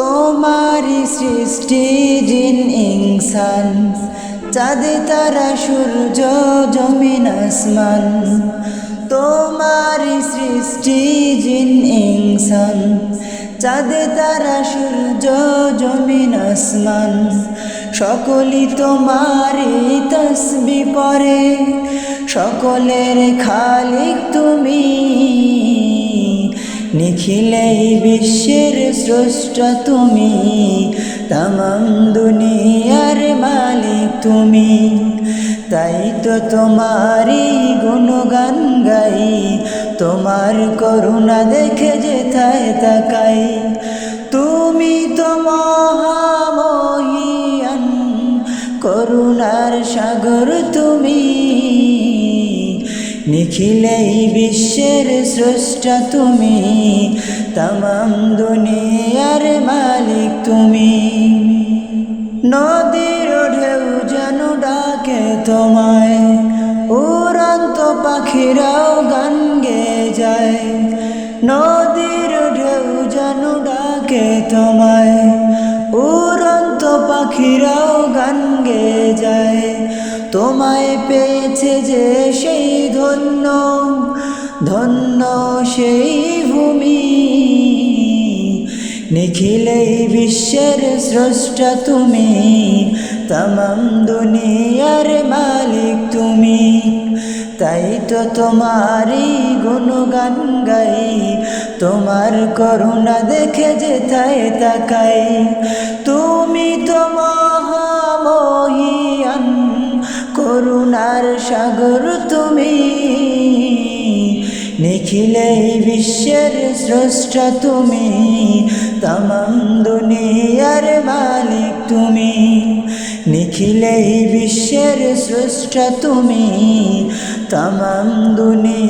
তোমারি সৃষ্টি জিন, ইনসান। চাঁদে তারা সূর্য, জমিন, আসমান। তোমারি সৃষ্টি জিন, ইনসান। চাঁদে তারা সূর্য, জমিন, আসমান। সকলই তোমারি তসবি পরে। সকলের খালিক তুমি। নিখিলেই বিশ্বের স্রষ্ট তুমি, তামাম দুনিয়ার মালিক তুমি। তাই তো তোমারই গুণগান গাই, তোমার করুণা দেখে যেথায় তাকাই। তুমি তো মহামহিয়ান, করুণার সাগর তুমি। নিখিলেই বিশ্বের স্রষ্টা তুমি, তামাম দুনিয়ার মালিক তুমি। নদীর ঢেউ যেন ডাকে তোমায়, উড়ন্ত পাখিরাও গান গে যায়। নদীর ঢেউ যেন ডাকে তোমায়, উড়ন্ত পাখিরাও গান গে যায়। তোমায় পেয়েছে যে সেই সেই ভূমি। নিখিলেই বিশ্বের স্রষ্টা তুমি। তামাম দুনিয়ার মালিক তুমি। তাই তো তোমারই গুণগান গাই। তোমার করুণা দেখে যেথায় তাকাই। তুমি তো মহামহিয়ান। করুণার সাগর তুমি। নিখিলেই বিশ্বের স্রষ্ট তুমি তামাম দুনিয়ার মালিক তুমি। নিখিলে বিশ্বের স্রষ্ট তুমি তামাম তুমি